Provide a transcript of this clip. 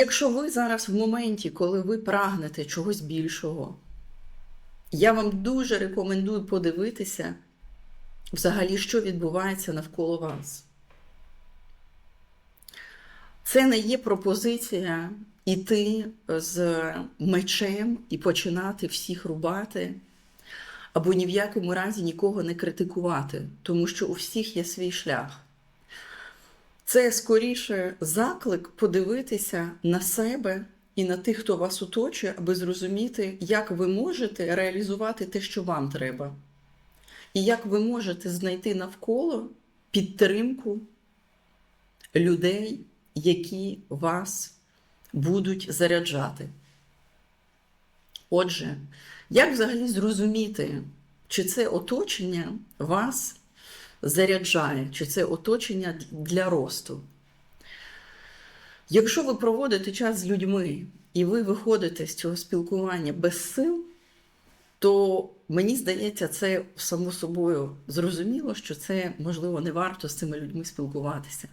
Якщо ви зараз в моменті, коли ви прагнете чогось більшого, я вам дуже рекомендую подивитися взагалі, що відбувається навколо вас. Це не є пропозиція іти з мечем і починати всіх рубати, або ні в якому разі нікого не критикувати, тому що у всіх є свій шлях. Це скоріше заклик подивитися на себе і на тих, хто вас оточує, аби зрозуміти, як ви можете реалізувати те, що вам треба, і як ви можете знайти навколо підтримку людей, які вас будуть заряджати. Отже, як взагалі зрозуміти, чи це оточення вас заряджає, чи це оточення для росту? Якщо ви проводите час з людьми і ви виходите з цього спілкування без сил, то мені здається, це само собою зрозуміло, що це можливо не варто з цими людьми спілкуватися.